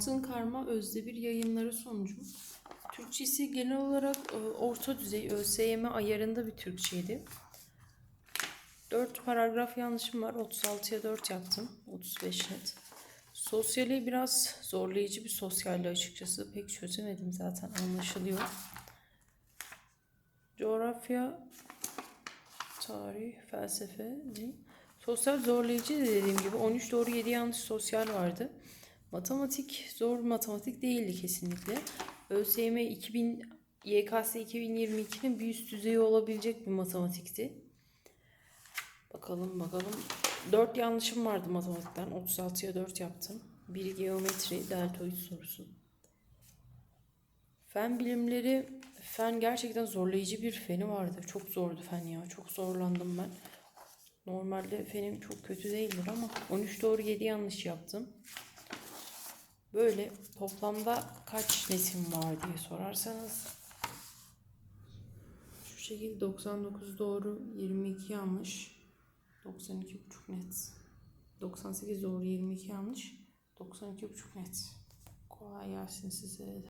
Altın Karma Özde bir yayınları sonucu. Türkçesi genel olarak e, orta düzey ÖSYM ayarında bir Türkçeydi. 4 paragraf yanlışım var. 36'ya 4 yaptım. 35 net. Sosyali biraz zorlayıcı bir sosyaldi açıkçası. Pek çözemedim zaten anlaşılıyor. Coğrafya, tarih, felsefe, din. Sosyal zorlayıcı dediğim gibi 13 doğru 7 yanlış sosyal vardı. Matematik zor matematik değildi kesinlikle. ÖSYM 2000 YKS 2022'nin bir üst düzeyi olabilecek bir matematikti. Bakalım bakalım. 4 yanlışım vardı matematikten. 36'ya 4 yaptım. Bir geometri, deltoid sorusu. Fen bilimleri, fen gerçekten zorlayıcı bir feni vardı. Çok zordu fen ya. Çok zorlandım ben. Normalde fenim çok kötü değildir ama 13 doğru 7 yanlış yaptım. Böyle toplamda kaç nesim var diye sorarsanız. Şu şekilde 99 doğru 22 yanlış. 92,5 net. 98 doğru 22 yanlış. 92,5 net. Kolay gelsin size